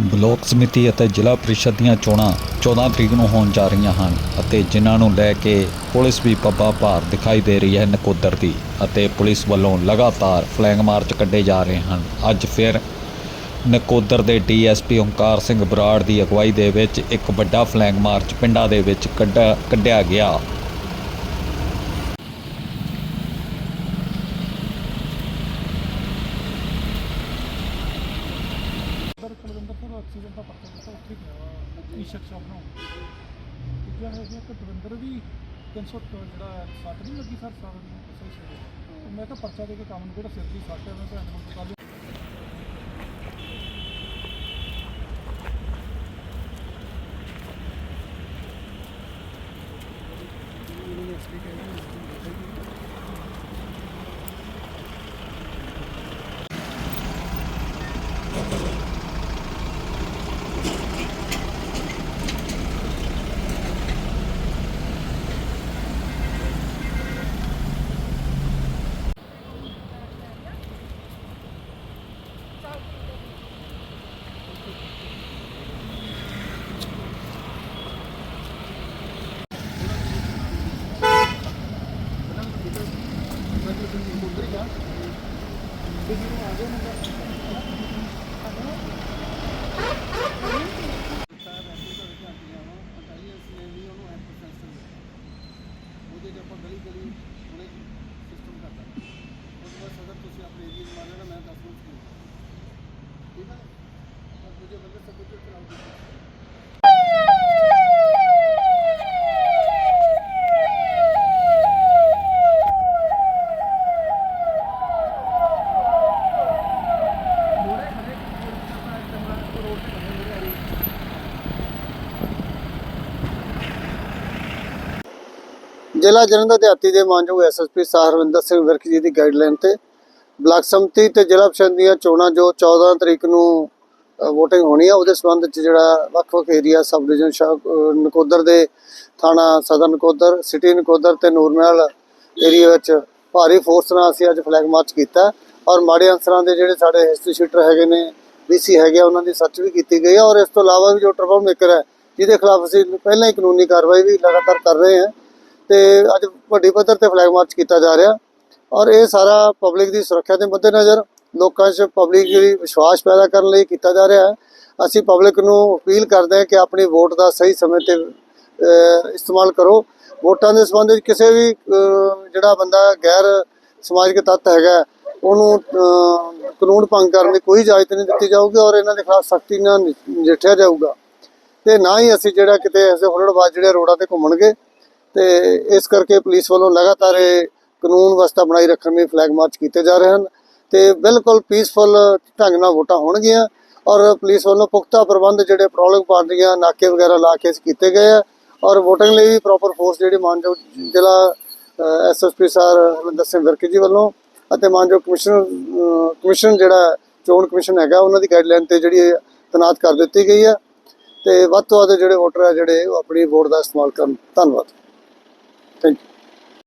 Block ਸਮਿਤੀ ਅਤੇ ਜ਼ਿਲ੍ਹਾ ਪ੍ਰੀਸ਼ਦ ਦੀਆਂ ਚੋਣਾਂ 14 ਤਰੀਕ ਨੂੰ ਹੋਣ ਜਾ ਰਹੀਆਂ ਹਨ ਅਤੇ ਜਿਨ੍ਹਾਂ ਨੂੰ ਲੈ ਕੇ ਪੁਲਿਸ ਵੀ ਪੱਬਾ ਭਾਰ ਦਿਖਾਈ ਦੇ ਰਹੀ ਹੈ ਨਕੋਦਰ ਦੀ ਅਤੇ ਪੁਲਿਸ ਵੱਲੋਂ ਲਗਾਤਾਰ ਫਲੈਗ ਮਾਰਚ ਕੱਢੇ ਜਾ ਰਹੇ ਹਨ। ਅੱਜ ਫਿਰ ਨਕੋਦਰ ਦੇ ਡੀਐਸਪੀ ਓਂਕਾਰ ਸਿੰਘ ਬਰਾੜ ਦੀ ਅਗਵਾਈ ਦੇ ਵਿੱਚ ਇੱਕ ਵੱਡਾ ਫਲੈਗ ਮਾਰਚ ਪਿੰਡਾਂ ਦੇ ਵਿੱਚ ਕੱਢਿਆ ਕੱਢਿਆ ਗਿਆ। ਸਰ ਐਕਸੀਡੈਂਟ ਦਾ ਪਰਚਾ ਦਿੱਤਾ ਉੱਥੇ ਗਿਆ ਵਾ। ਟੀ ਸ਼ਾਪ ਨੂੰ ਦੂਜਾ ਹੈਗਾ ਕਿ ਦਵਿੰਦਰ ਦੀ 300 ਟ- ਜਿਹੜਾ ਸੱਟ ਨਹੀਂ ਲੱਗੀ ਸਰ, ਸਾਰ ਸਹੀ ਸਹੀ ਮੈਂ ਤਾਂ ਪਰਚਾ ਦੇ ਕੇ ਕੰਮ ਨੂੰ ਜਿਹੜਾ ਸਿਰ ਦੀ ਸੱਟ ਹੈ, ਮੈਂ ਭੈਣ ਨੂੰ ਕੱਲ ਉਹਦੇ ਚ ਆਪਾਂ ਗਲੀ ਗਲੀ ਹੁਣੇ ਸਿਸਟਮ ਕਰਦਾ ਉਸ ਤੋਂ ਬਾਅਦ ਸਦਰ ਤੁਸੀਂ ਆਪਣੇ ਏਰੀਆ ਨੂੰ ਮਾਰਨਾ ਮੈਂ ਦੱਸ ਦੂੰ ਠੀਕ ਹੈ ਔਰ ਦੂਜੇ ਬੰਦੇ ਸਭ ਕੁਝ ਚਲਾਓ ਤੁਸੀਂ ਜ਼ਿਲ੍ਹਾ ਜਲੰਧਰ ਦਿਹਾਤੀ ਦੇ ਮਾਨਯੋਗ ਐਸਐਸਪੀ ਹਰਵਿੰਦਰ ਸਿੰਘ ਵਿਰਕ ਜੀ ਦੀ ਗਾਈਡਲਾਈਨ ਤੇ ਬਲਾਕ ਸੰਮਤੀ ਤੇ ਜ਼ਿਲ੍ਹਾ ਪ੍ਰੀਸ਼ਦ ਦੀਆਂ ਚੋਣਾਂ ਜੋ 14 ਤਰੀਕ ਨੂੰ ਵੋਟਿੰਗ ਹੋਣੀ ਆ ਉਹਦੇ ਸੰਬੰਧ ਚ ਜਿਹੜਾ ਵੱਖ-ਵੱਖ ਏਰੀਆ ਸਬ ਡਿਵੀਜ਼ਨ ਸ਼ਾਹ ਨਕੋਦਰ ਦੇ ਥਾਣਾ ਸਦਰ ਨਕੋਦਰ ਸਿਟੀ ਨਕੋਦਰ ਤੇ ਨੂਰਮਹਿਲ ਏਰੀਆ ਵਿੱਚ ਭਾਰੀ ਫੋਰਸ ਨਾਲ ਅਸੀਂ ਅੱਜ ਫਲੈਗ ਮਾਰਚ ਕੀਤਾ। ਔਰ ਮਾੜੇ ਅਨਸਰਾਂ ਦੇ ਜਿਹੜੇ ਸਾਡੇ ਹਿਸਟਰੀ ਸ਼ੀਟਰ ਹੈਗੇ ਨੇ ਬੀਸੀ ਹੈਗੇ ਆ, ਉਹਨਾਂ ਦੀ ਸਰਚ ਵੀ ਕੀਤੀ ਗਈ ਹੈ ਔਰ ਇਸ ਤੋਂ ਇਲਾਵਾ ਵੀ ਜੋ ਟਰਬਲ ਮੇਕਰ ਹੈ ਜਿਹਦੇ ਖਿਲਾਫ ਅਸੀਂ ਪਹਿਲਾਂ ਹੀ ਕਾਨੂੰਨੀ ਕਾਰਵਾਈ ਵੀ ਲਗਾਤਾਰ ਕਰ ਰਹੇ ਹਾਂ। ਤੇ ਅੱਜ ਵੱਡੀ ਪੱਧਰ ਤੇ ਫਲੈਗ ਮਾਰਚ ਕੀਤਾ ਜਾ ਰਿਹਾ। ਔਰ ਇਹ ਸਾਰਾ ਪਬਲਿਕ ਦੀ ਸੁਰੱਖਿਆ ਦੇ ਮੱਦੇਨਜ਼ਰ ਲੋਕਾਂ 'ਚ ਪਬਲਿਕ ਜਿਹੜੀ ਵਿਸ਼ਵਾਸ ਪੈਦਾ ਕਰਨ ਲਈ ਕੀਤਾ ਜਾ ਰਿਹਾ ਹੈ। ਅਸੀਂ ਪਬਲਿਕ ਨੂੰ ਅਪੀਲ ਕਰਦੇ ਹਾਂ ਕਿ ਆਪਣੀ ਵੋਟ ਦਾ ਸਹੀ ਸਮੇਂ ਤੇ ਇਸਤੇਮਾਲ ਕਰੋ। ਵੋਟਾਂ ਦੇ ਸੰਬੰਧ ਵਿੱਚ ਕਿਸੇ ਵੀ ਜਿਹੜਾ ਬੰਦਾ ਗੈਰ ਸਮਾਜਿਕ ਤੱਤ ਹੈਗਾ, ਉਹਨੂੰ ਕਾਨੂੰਨ ਭੰਗ ਕਰਨ ਦੀ ਕੋਈ ਇਜਾਜ਼ਤ ਨਹੀਂ ਦਿੱਤੀ ਜਾਊਗੀ ਔਰ ਇਹਨਾਂ ਦੇ ਖਿਲਾਫ ਸਖਤੀ ਨਾਲ ਨਜਿੱਠਿਆ ਜਾਊਗਾ। ਤੇ ਨਾ ਹੀ ਅਸੀਂ ਜਿਹੜਾ ਕਿਤੇ ਐਸੇ ਹੁਲੜਬਾਜ਼ ਜਿਹੜੇ ਰੋਡਾਂ ਤੇ ਘੁੰਮਣਗੇ ਤੇ ਇਸ ਕਰਕੇ ਪੁਲਿਸ ਵੱਲੋਂ ਲਗਾਤਾਰ ਇਹ ਕਾਨੂੰਨ ਵਿਵਸਥਾ ਬਣਾਈ ਰੱਖਣ ਲਈ ਫਲੈਗ ਮਾਰਚ ਕੀਤੇ ਜਾ ਰਹੇ ਹਨ ਤੇ ਬਿਲਕੁਲ ਪੀਸਫੁਲ ਢੰਗ ਨਾਲ ਵੋਟਾਂ ਹੋਣਗੀਆਂ ਔਰ ਪੁਲਿਸ ਵੱਲੋਂ ਪੁਖਤਾ ਪ੍ਰਬੰਧ ਜਿਹੜੇ ਪ੍ਰੋਬਲਮ ਪਾਰਟੀਆਂ ਨਾਕੇ ਵਗੈਰਾ ਲਾ ਕੇ ਕੀਤੇ ਗਏ ਆ ਔਰ ਵੋਟਿੰਗ ਲਈ ਵੀ ਪ੍ਰੋਪਰ ਫੋਰਸ ਜਿਹੜੀ ਮਾਨਯੋਗ ਜ਼ਿਲ੍ਹਾ ਐਸਐਸਪੀ ਸਰ ਹਰਮਿੰਦਰ ਸਿੰਘ ਵਿਰਕ ਜੀ ਵੱਲੋਂ ਅਤੇ ਮਾਨਯੋਗ ਕਮਿਸ਼ਨਰ ਕਮਿਸ਼ਨ ਜਿਹੜਾ ਚੋਣ ਕਮਿਸ਼ਨ ਹੈਗਾ ਉਹਨਾਂ ਦੀ ਗਾਈਡਲਾਈਨ ਤੇ ਜਿਹੜੀ ਇਹ ਤੈਨਾਤ ਕਰ ਦਿੱਤੀ ਗਈ ਹੈ ਤੇ ਵੱਧ ਤੋਂ ਵੱਧ ਜਿਹੜੇ ਵੋਟਰ ਆ ਜਿਹੜੇ ਉਹ ਆਪਣੀ ਵੋਟ ਦਾ ਇਸਤੇਮਾਲ ਕਰਨ। ਧੰਨਵਾਦ। Thank you.